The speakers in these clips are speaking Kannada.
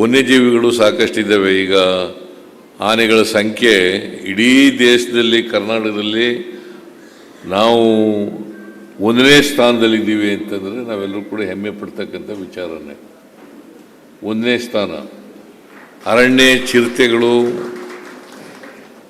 ವನ್ಯಜೀವಿಗಳು ಸಾಕಷ್ಟಿದ್ದಾವೆ. ಈಗ ಆನೆಗಳ ಸಂಖ್ಯೆ ಇಡೀ ದೇಶದಲ್ಲಿ, ಕರ್ನಾಟಕದಲ್ಲಿ ನಾವು ಒಂದನೇ ಸ್ಥಾನದಲ್ಲಿದ್ದೀವಿ ಅಂತಂದರೆ ನಾವೆಲ್ಲರೂ ಕೂಡ ಹೆಮ್ಮೆ ಪಡ್ತಕ್ಕಂಥ ವಿಚಾರನೇ. ಒಂದನೇ ಸ್ಥಾನ. ಅರಣ್ಯ ಚಿರತೆಗಳು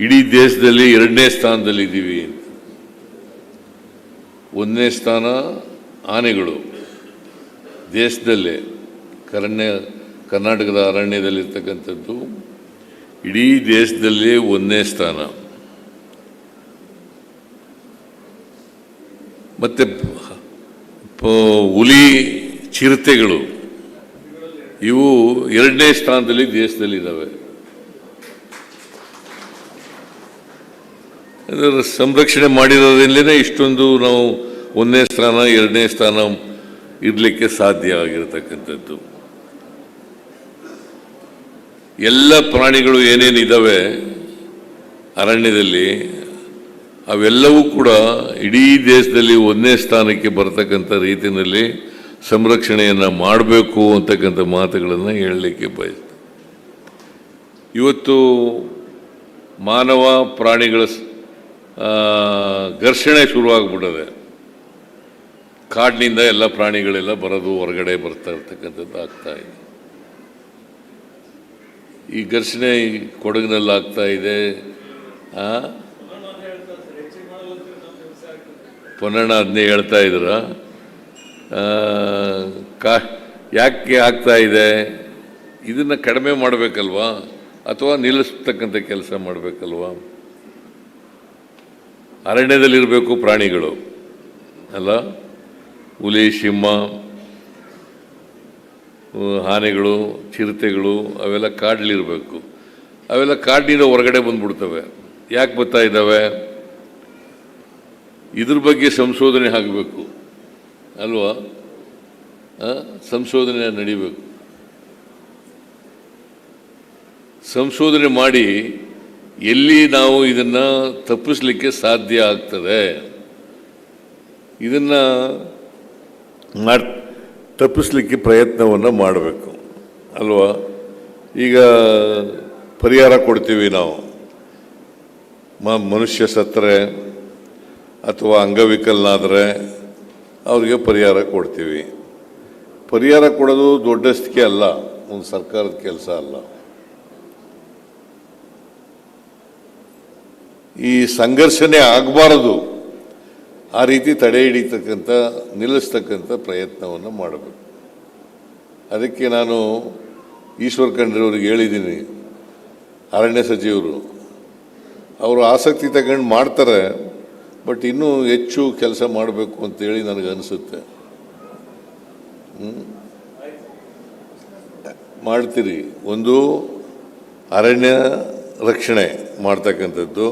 ಇಡೀ ದೇಶದಲ್ಲಿ ಎರಡನೇ ಸ್ಥಾನದಲ್ಲಿದ್ದೀವಿ. ಅಂತ ಒಂದನೇ ಸ್ಥಾನ ಆನೆಗಳು. ದೇಶದಲ್ಲೇ. ಕರಣ್ಯ ಕರ್ನಾಟಕದ ಅರಣ್ಯದಲ್ಲಿರ್ತಕ್ಕಂಥದ್ದು ಇಡೀ ದೇಶದಲ್ಲಿ ಒಂದನೇ ಸ್ಥಾನ. ಮತ್ತು ಹುಲಿ, ಚಿರತೆಗಳು, ಇವು ಎರಡನೇ ಸ್ಥಾನದಲ್ಲಿ ದೇಶದಲ್ಲಿದ್ದಾವೆ. ಅದರ ಸಂರಕ್ಷಣೆ ಮಾಡಿರೋದ್ರಿಂದಲೇ ಇಷ್ಟೊಂದು ನಾವು ಒಂದನೇ ಸ್ಥಾನ, ಎರಡನೇ ಸ್ಥಾನ ಇರಲಿಕ್ಕೆ ಸಾಧ್ಯ ಆಗಿರತಕ್ಕಂಥದ್ದು. ಎಲ್ಲ ಪ್ರಾಣಿಗಳು ಏನೇನಿದ್ದಾವೆ ಅರಣ್ಯದಲ್ಲಿ, ಅವೆಲ್ಲವೂ ಕೂಡ ಇಡೀ ದೇಶದಲ್ಲಿ ಒಂದನೇ ಸ್ಥಾನಕ್ಕೆ ಬರ್ತಕ್ಕಂಥ ರೀತಿಯಲ್ಲಿ ಸಂರಕ್ಷಣೆಯನ್ನು ಮಾಡಬೇಕು ಅಂತಕ್ಕಂಥ ಮಾತುಗಳನ್ನು ಹೇಳಲಿಕ್ಕೆ ಬಯಸ್ತೇನೆ ಇವತ್ತು ಮಾನವ ಪ್ರಾಣಿಗಳ ಘರ್ಷಣೆ ಶುರುವಾಗ್ಬಿಟ್ಟದೆ. ಕಾಡಿನಿಂದ ಎಲ್ಲ ಪ್ರಾಣಿಗಳೆಲ್ಲ ಬರೋದು ಹೊರಗಡೆ ಬರ್ತಾ ಇರ್ತಕ್ಕಂಥದ್ದು ಆಗ್ತಾ ಇದೆ. ಈ ಘರ್ಷಣೆ ಕೊಡಗಿನಲ್ಲಿ ಆಗ್ತಾ ಇದೆ ಪೊನ್ನಣ್ಣ ಪುನಃ ಅದನ್ನೇ ಹೇಳ್ತಾ ಇದ್ರ. ಕಾ, ಯಾಕೆ ಆಗ್ತಾ ಇದೆ? ಇದನ್ನು ಕಡಿಮೆ ಮಾಡಬೇಕಲ್ವಾ? ಅಥವಾ ನಿಲ್ಲಿಸ್ತಕ್ಕಂಥ ಕೆಲಸ ಮಾಡಬೇಕಲ್ವಾ? ಅರಣ್ಯದಲ್ಲಿರಬೇಕು ಪ್ರಾಣಿಗಳು. ಅಲ್ಲ? ಹುಲಿ, ಸಿಂಹ ಆನೆಗಳು, ಚಿರತೆಗಳು ಅವೆಲ್ಲ ಕಾಡಲಿರಬೇಕು. ಅವೆಲ್ಲ ಕಾಡಿನ ಹೊರಗಡೆ ಬಂದ್ಬಿಡ್ತವೆ. ಯಾಕೆ ಬರ್ತಾ ಇದ್ದಾವೆ? ಇದ್ರ ಬಗ್ಗೆ ಸಂಶೋಧನೆ ಆಗಬೇಕು. ಅಲ್ವಾ? ಸಂಶೋಧನೆ ನಡಿಬೇಕು. ಸಂಶೋಧನೆ ಮಾಡಿ ಎಲ್ಲಿ ನಾವು ಇದನ್ನು ತಪ್ಪಿಸ್ಲಿಕ್ಕೆ ಸಾಧ್ಯ ಆಗ್ತದೆ? ಇದನ್ನು ಮಾಡ್ ತಪ್ಪಿಸ್ಲಿಕ್ಕೆ ಪ್ರಯತ್ನವನ್ನು ಮಾಡಬೇಕು. ಅಲ್ವಾ? ಈಗ ಪರಿಹಾರ ಕೊಡ್ತೀವಿ ನಾವು. ಮ, ಮನುಷ್ಯ ಸತ್ತರೆ ಅಥವಾ ಅಂಗವಿಕಲನಾದರೆ ಅವರಿಗೆ ಪರಿಹಾರ ಕೊಡ್ತೀವಿ. ಪರಿಹಾರ ಕೊಡೋದು ದೊಡ್ಡಸ್ತಿಕೆ ಅಲ್ಲ, ಒಂದು ಸರ್ಕಾರದ ಕೆಲಸ ಅಲ್ಲ. ಈ ಸಂಘರ್ಷಣೆ ಆಗಬಾರದು. ಆ ರೀತಿ ತಡೆ ಹಿಡಿತಕ್ಕಂಥ, ನಿಲ್ಲಿಸ್ತಕ್ಕಂಥ ಪ್ರಯತ್ನವನ್ನು ಮಾಡಬೇಕು. ಅದಕ್ಕೆ ನಾನು ಈಶ್ವರ್ ಖಂಡ್ರೆಯವ್ರಿಗೆ ಹೇಳಿದ್ದೀನಿ, ಅರಣ್ಯ ಸಚಿವರು. ಅವರು ಆಸಕ್ತಿ ತಗೊಂಡು ಮಾಡ್ತಾರೆ, ಬಟ್ ಇನ್ನೂ ಹೆಚ್ಚು ಕೆಲಸ ಮಾಡಬೇಕು ಅಂತೇಳಿ ನನಗೆ ಅನಿಸುತ್ತೆ. ಮಾಡ್ತೀರಿ. ಒಂದು, ಅರಣ್ಯ ರಕ್ಷಣೆ ಮಾಡ್ತಕ್ಕಂಥದ್ದು,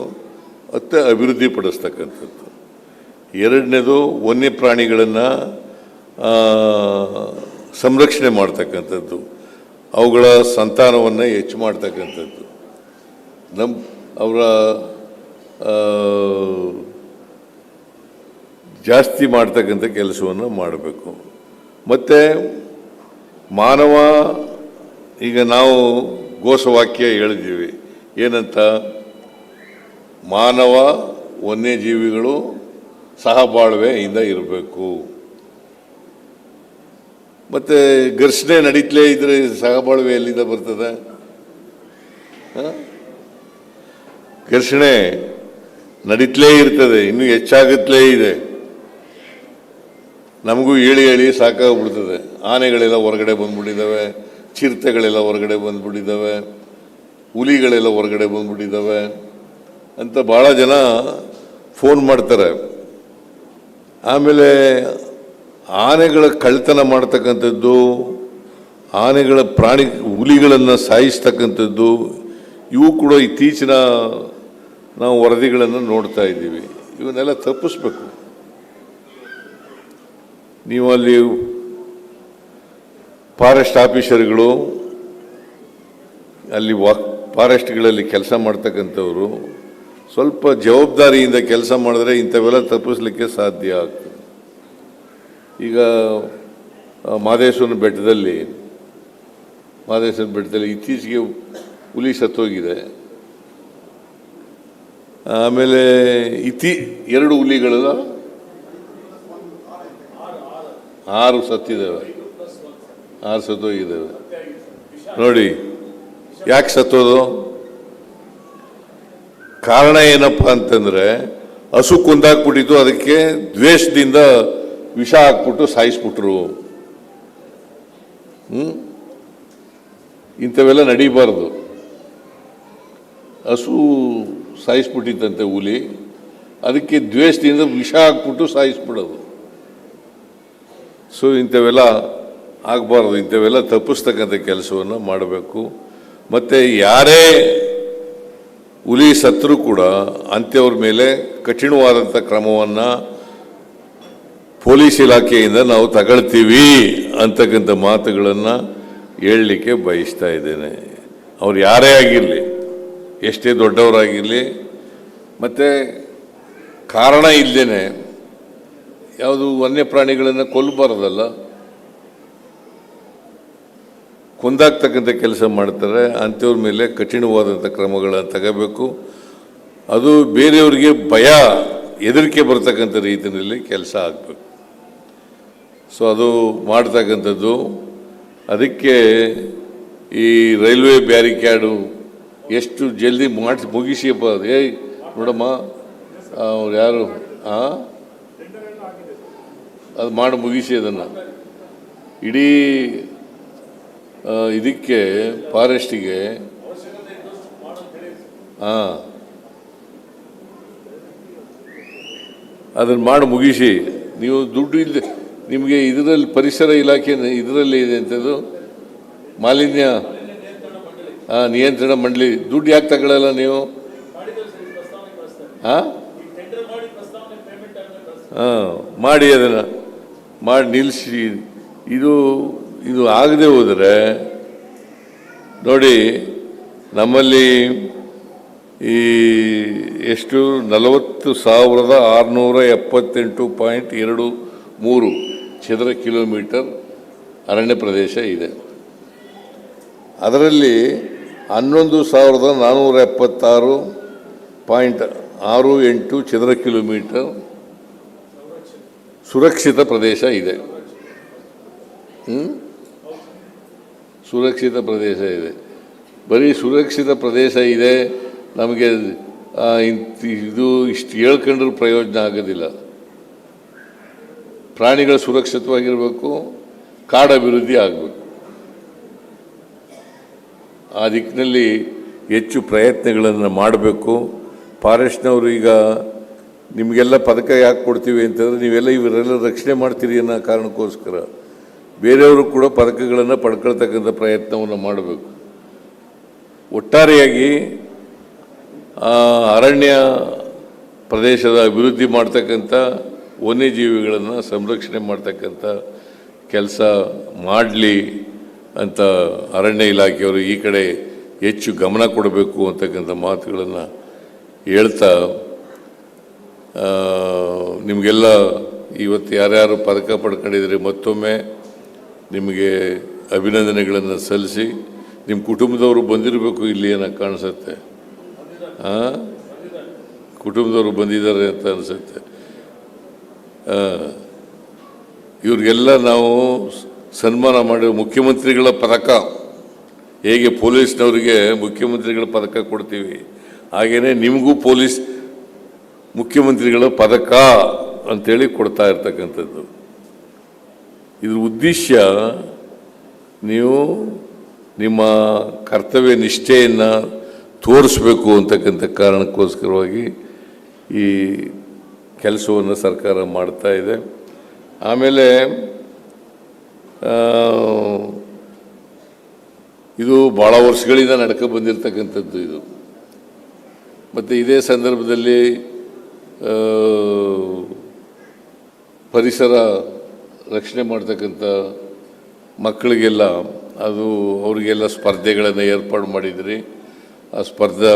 ಮತ್ತು ಅಭಿವೃದ್ಧಿ ಪಡಿಸ್ತಕ್ಕಂಥದ್ದು. ಎರಡನೇದು ವನ್ಯ ಪ್ರಾಣಿಗಳನ್ನು ಸಂರಕ್ಷಣೆ ಮಾಡ್ತಕ್ಕಂಥದ್ದು. ಅವುಗಳ ಸಂತಾನವನ್ನು ಹೆಚ್ಚು ಮಾಡ್ತಕ್ಕಂಥದ್ದು. ನಮ್ಮ ಅವರ ಜಾಸ್ತಿ ಮಾಡ್ತಕ್ಕಂಥ ಕೆಲಸವನ್ನು ಮಾಡಬೇಕು. ಮತ್ತು ಮಾನವ, ಈಗ ನಾವು ಘೋಷವಾಕ್ಯ ಹೇಳಿದ್ದೀವಿ. ಏನಂತ? ಮಾನವ, ವನ್ಯಜೀವಿಗಳು ಸಹಬಾಳ್ವೆಯಿಂದ ಇರಬೇಕು. ಮತ್ತೆ ಘರ್ಷಣೆ ನಡೀತಲೇ ಇದ್ರೆ ಸಹಬಾಳ್ವೆ ಎಲ್ಲಿಂದ ಬರ್ತದೆ? ಘರ್ಷಣೆ ನಡೀತಲೇ ಇರ್ತದೆ, ಇನ್ನೂ ಹೆಚ್ಚಾಗುತ್ತಲೇ ಇದೆ. ನಮಗೂ ಹೇಳಿ ಹೇಳಿ ಸಾಕಾಗ್ಬಿಡ್ತದೆ. ಆನೆಗಳೆಲ್ಲ ಹೊರಗಡೆ ಬಂದ್ಬಿಟ್ಟಿದ್ದಾವೆ, ಚಿರತೆಗಳೆಲ್ಲ ಹೊರಗಡೆ ಬಂದ್ಬಿಟ್ಟಿದ್ದಾವೆ, ಹುಲಿಗಳೆಲ್ಲ ಹೊರಗಡೆ ಬಂದ್ಬಿಟ್ಟಿದ್ದಾವೆ ಅಂತ ಭಾಳ ಜನ ಫೋನ್ ಮಾಡ್ತಾರೆ. ಆಮೇಲೆ ಆನೆಗಳ ಕಳ್ತನ ಮಾಡ್ತಕ್ಕಂಥದ್ದು, ಆನೆಗಳ ಪ್ರಾಣಿ ಹುಲಿಗಳನ್ನು ಸಾಯಿಸ್ತಕ್ಕಂಥದ್ದು, ಇವು ಕೂಡ ಇತ್ತೀಚಿನ ನಾವು ವರದಿಗಳನ್ನು ನೋಡ್ತಾ ಇದ್ದೀವಿ. ಇವನ್ನೆಲ್ಲ ತಪ್ಪಿಸ್ಬೇಕು. ನೀವು ಅಲ್ಲಿ ಫಾರೆಸ್ಟ್ ಆಫೀಸರ್ಗಳು, ಅಲ್ಲಿ ವಾ ಫಾರೆಸ್ಟ್ಗಳಲ್ಲಿ ಕೆಲಸ ಮಾಡ್ತಕ್ಕಂಥವ್ರು ಸ್ವಲ್ಪ ಜವಾಬ್ದಾರಿಯಿಂದ ಕೆಲಸ ಮಾಡಿದ್ರೆ ಇಂಥವೆಲ್ಲ ತಪ್ಪಿಸ್ಲಿಕ್ಕೆ ಸಾಧ್ಯ ಆಗ್ತದೆ. ಈಗ ಮಾದೇಶ್ವರನ ಬೆಟ್ಟದಲ್ಲಿ ಮಾದೇಶ್ವರನ ಬೆಟ್ಟದಲ್ಲಿ ಇತ್ತೀಚೆಗೆ ಹುಲಿ ಸತ್ತೋಗಿದೆ. ಆಮೇಲೆ ಇತಿ, ಎರಡು ಹುಲಿಗಳು, ಆರು ಸತ್ತಿದ್ದಾವೆ. ಆರು ಸತ್ತೋಗಿದ್ದಾವೆ. ನೋಡಿ, ಯಾಕೆ ಸತ್ತೋದು? ಕಾರಣ ಏನಪ್ಪ ಅಂತಂದ್ರೆ ಹಸು ಕುಂದಾಕ್ಬಿಟ್ಟಿತ್ತು ಅದಕ್ಕೆ ದ್ವೇಷದಿಂದ ವಿಷ ಹಾಕ್ಬಿಟ್ಟು ಸಾಯಿಸ್ಬಿಟ್ರು. ಇಂಥವೆಲ್ಲ ನಡೀಬಾರ್ದು. ಹಸು ಸಾಯಿಸ್ಬಿಟ್ಟಿತ್ತಂತೆ ಹುಲಿ, ಅದಕ್ಕೆ ದ್ವೇಷದಿಂದ ವಿಷ ಹಾಕ್ಬಿಟ್ಟು ಸಾಯಿಸ್ಬಿಡೋದು. ಸೊ ಇಂಥವೆಲ್ಲ ಆಗಬಾರ್ದು. ಇಂಥವೆಲ್ಲ ತಪ್ಪಿಸ್ತಕ್ಕಂಥ ಕೆಲಸವನ್ನು ಮಾಡಬೇಕು. ಮತ್ತು ಯಾರೇ ಹುಲಿ ಸತ್ರು ಕೂಡ ಅಂತ್ಯವ್ರ ಮೇಲೆ ಕಠಿಣವಾದಂಥ ಕ್ರಮವನ್ನು ಪೊಲೀಸ್ ಇಲಾಖೆಯಿಂದ ನಾವು ತಗೊಳ್ತೀವಿ ಅಂತಕ್ಕಂಥ ಮಾತುಗಳನ್ನು ಹೇಳಲಿಕ್ಕೆ ಬಯಸ್ತಾ ಇದ್ದೇನೆ. ಅವ್ರು ಯಾರೇ ಆಗಿರಲಿ, ಎಷ್ಟೇ ದೊಡ್ಡವರಾಗಿರಲಿ, ಮತ್ತು ಕಾರಣ ಇಲ್ಲದೇ ಯಾವುದು ವನ್ಯಪ್ರಾಣಿಗಳನ್ನು ಕೊಲ್ಲಬಾರ್ದಲ್ಲ ಕೊಂದಾಗ್ತಕ್ಕಂಥ ಕೆಲಸ ಮಾಡ್ತಾರೆ, ಅಂಥವ್ರ ಮೇಲೆ ಕಠಿಣವಾದಂಥ ಕ್ರಮಗಳನ್ನು ತಗೋಬೇಕು. ಅದು ಬೇರೆಯವರಿಗೆ ಭಯ, ಹೆದರಿಕೆ ಬರ್ತಕ್ಕಂಥ ರೀತಿಯಲ್ಲಿ ಕೆಲಸ ಆಗಬೇಕು. ಸೊ ಅದು ಮಾಡ್ತಕ್ಕಂಥದ್ದು. ಅದಕ್ಕೆ ಈ ರೈಲ್ವೆ ಬ್ಯಾರಿಕ್ಯಾಡು ಎಷ್ಟು ಜಲ್ದಿ ಮಾಡಿಸಿ ಮುಗಿಸಿಯಪ್ಪ. ಏಯ್ ನೋಡಮ್ಮ, ಅವ್ರು ಯಾರು? ಹಾಂ ಅದು ಮಾಡಿ ಮುಗಿಸಿ ಅದನ್ನು. ಇಡೀ ಇದಕ್ಕೆ ಫಾರೆಸ್ಟಿಗೆ ಹಾಂ ಅದನ್ನು ಮಾಡಿ ಮುಗಿಸಿ. ನೀವು ದುಡ್ಡು ಇಲ್ಲದೆ ನಿಮಗೆ ಇದರಲ್ಲಿ ಪರಿಸರ ಇಲಾಖೆ ಇದರಲ್ಲಿ ಇದೆ ಅಂತದ್ದು? ಮಾಲಿನ್ಯ ಹಾಂ ನಿಯಂತ್ರಣ ಮಂಡಳಿ, ದುಡ್ಡು ಯಾಕೆ ತಗೊಳ್ಳಲ್ಲ ನೀವು? ಹಾಂ ಹಾಂ ಮಾಡಿ ಅದನ್ನು, ಮಾಡಿ ನಿಲ್ಲಿಸಿ ಇದು ಇದು ಆಗದೆ ಹೋದರೆ ನೋಡಿ, ನಮ್ಮಲ್ಲಿ ಈ ಎಷ್ಟು? ನಲವತ್ತು ಸಾವಿರದ ಆರುನೂರ ಎಪ್ಪತ್ತೆಂಟು ಪಾಯಿಂಟ್ ಎರಡು ಮೂರು ಚದರ ಕಿಲೋಮೀಟರ್ ಅರಣ್ಯ ಪ್ರದೇಶ ಇದೆ. ಅದರಲ್ಲಿ ಹನ್ನೊಂದು ಸಾವಿರದ ನಾನ್ನೂರ ಎಪ್ಪತ್ತಾರು ಪಾಯಿಂಟ್ ಆರು ಎಂಟು ಚದರ ಕಿಲೋಮೀಟರ್ ಸುರಕ್ಷಿತ ಪ್ರದೇಶ ಇದೆ. ಹ್ಮ್? ಸುರಕ್ಷಿತ ಪ್ರದೇಶ ಇದೆ. ಬರೀ ಸುರಕ್ಷಿತ ಪ್ರದೇಶ ಇದೆ, ನಮಗೆ ಇದು ಇಷ್ಟು ಹೇಳ್ಕೊಂಡ್ರೂ ಪ್ರಯೋಜನ ಆಗೋದಿಲ್ಲ. ಪ್ರಾಣಿಗಳು ಸುರಕ್ಷಿತವಾಗಿರಬೇಕು ಕಾಡು ಅಭಿವೃದ್ಧಿ ಆಗಬೇಕು. ಆ ದಿಕ್ಕಿನಲ್ಲಿ ಹೆಚ್ಚು ಪ್ರಯತ್ನಗಳನ್ನು ಮಾಡಬೇಕು. ಫಾರೆಸ್ಟ್ನವರು ಈಗ ನಿಮಗೆಲ್ಲ ಪದಕ ಯಾಕೆ ಕೊಡ್ತೀವಿ ಅಂತಂದರೆ ನೀವೆಲ್ಲ ಇವರೆಲ್ಲ ರಕ್ಷಣೆ ಮಾಡ್ತೀರಿ ಅನ್ನೋ ಕಾರಣಕ್ಕೋಸ್ಕರ. ಬೇರೆಯವರು ಕೂಡ ಪದಕಗಳನ್ನು ಪಡ್ಕೊಳ್ತಕ್ಕಂಥ ಪ್ರಯತ್ನವನ್ನು ಮಾಡಬೇಕು. ಒಟ್ಟಾರೆಯಾಗಿ ಅರಣ್ಯ ಪ್ರದೇಶದ ಅಭಿವೃದ್ಧಿ ಮಾಡ್ತಕ್ಕಂಥ ವನ್ಯಜೀವಿಗಳನ್ನು ಸಂರಕ್ಷಣೆ ಮಾಡ್ತಕ್ಕಂಥ ಕೆಲಸ ಮಾಡಲಿ ಅಂತ ಅರಣ್ಯ ಇಲಾಖೆಯವರು ಈ ಕಡೆ ಹೆಚ್ಚು ಗಮನ ಕೊಡಬೇಕು ಅಂತಕ್ಕಂಥ ಮಾತುಗಳನ್ನು ಹೇಳ್ತಾ ನಿಮಗೆಲ್ಲ ಇವತ್ತು ಯಾರ್ಯಾರು ಪದಕ ಪಡ್ಕೊಂಡಿದ್ರೆ ಮತ್ತೊಮ್ಮೆ ನಿಮಗೆ ಅಭಿನಂದನೆಗಳನ್ನು ಸಲ್ಲಿಸಿ ನಿಮ್ಮ ಕುಟುಂಬದವರು ಬಂದಿರಬೇಕು ಇಲ್ಲಿ ಏನೋ ಕಾಣಿಸುತ್ತೆ. ಹಾಂ ಕುಟುಂಬದವರು ಬಂದಿದ್ದಾರೆ ಅಂತ ಅನಿಸುತ್ತೆ. ಇವ್ರಿಗೆಲ್ಲ ನಾವು ಸನ್ಮಾನ ಮಾಡಿ ಮುಖ್ಯಮಂತ್ರಿಗಳ ಪದಕ, ಹೇಗೆ ಪೊಲೀಸ್ನವರಿಗೆ ಮುಖ್ಯಮಂತ್ರಿಗಳ ಪದಕ ಕೊಡ್ತೀವಿ ಹಾಗೆಯೇ ನಿಮಗೂ ಪೊಲೀಸ್ ಮುಖ್ಯಮಂತ್ರಿಗಳ ಪದಕ ಅಂತೇಳಿ ಕೊಡ್ತಾ ಇರ್ತಕ್ಕಂಥದ್ದು. ಇದ್ರ ಉದ್ದೇಶ ನೀವು ನಿಮ್ಮ ಕರ್ತವ್ಯ ನಿಷ್ಠೆಯನ್ನು ತೋರಿಸ್ಬೇಕು ಅಂತಕ್ಕಂಥ ಕಾರಣಕ್ಕೋಸ್ಕರವಾಗಿ ಈ ಕೆಲಸವನ್ನು ಸರ್ಕಾರ ಮಾಡ್ತಾ ಇದೆ. ಆಮೇಲೆ ಇದು ಭಾಳ ವರ್ಷಗಳಿಂದ ನಡ್ಕೊ ಬಂದಿರತಕ್ಕಂಥದ್ದು ಇದು. ಮತ್ತು ಇದೇ ಸಂದರ್ಭದಲ್ಲಿ ಪರಿಸರ ರಕ್ಷಣೆ ಮಾಡ್ತಕ್ಕಂಥ ಮಕ್ಕಳಿಗೆಲ್ಲ ಅದು ಅವರಿಗೆಲ್ಲ ಸ್ಪರ್ಧೆಗಳನ್ನು ಏರ್ಪಾಡು ಮಾಡಿದ್ರಿ. ಆ ಸ್ಪರ್ಧಾ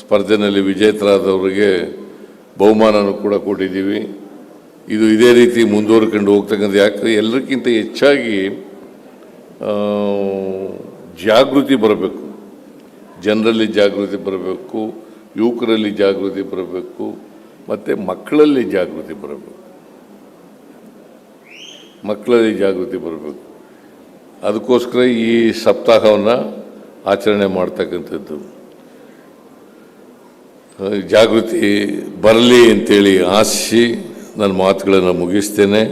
ಸ್ಪರ್ಧೆಯಲ್ಲಿ ವಿಜೇತರಾದವರಿಗೆ ಬಹುಮಾನನೂ ಕೂಡ ಕೊಟ್ಟಿದ್ದೀವಿ. ಇದು ಇದೇ ರೀತಿ ಮುಂದುವರ್ಕೊಂಡು ಹೋಗ್ತಕ್ಕಂಥ ಯಾಕೆ ಎಲ್ಲರಿಗಿಂತ ಹೆಚ್ಚಾಗಿ ಜಾಗೃತಿ ಬರಬೇಕು. ಜನರಲ್ಲಿ ಜಾಗೃತಿ ಬರಬೇಕು, ಯುವಕರಲ್ಲಿ ಜಾಗೃತಿ ಬರಬೇಕು, ಮತ್ತು ಮಕ್ಕಳಲ್ಲಿ ಜಾಗೃತಿ ಬರಬೇಕು. ಮಕ್ಕಳಲ್ಲಿ ಜಾಗೃತಿ ಬರಬೇಕು. ಅದಕ್ಕೋಸ್ಕರ ಈ ಸಪ್ತಾಹವನ್ನು ಆಚರಣೆ ಮಾಡ್ತಕ್ಕಂಥದ್ದು. ಜಾಗೃತಿ ಬರಲಿ ಅಂತೇಳಿ ಆಸಿ ನನ್ನ ಮಾತುಗಳನ್ನು ಮುಗಿಸ್ತೇನೆ.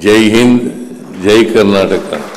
ಜೈ ಹಿಂದ್, ಜೈ ಕರ್ನಾಟಕ.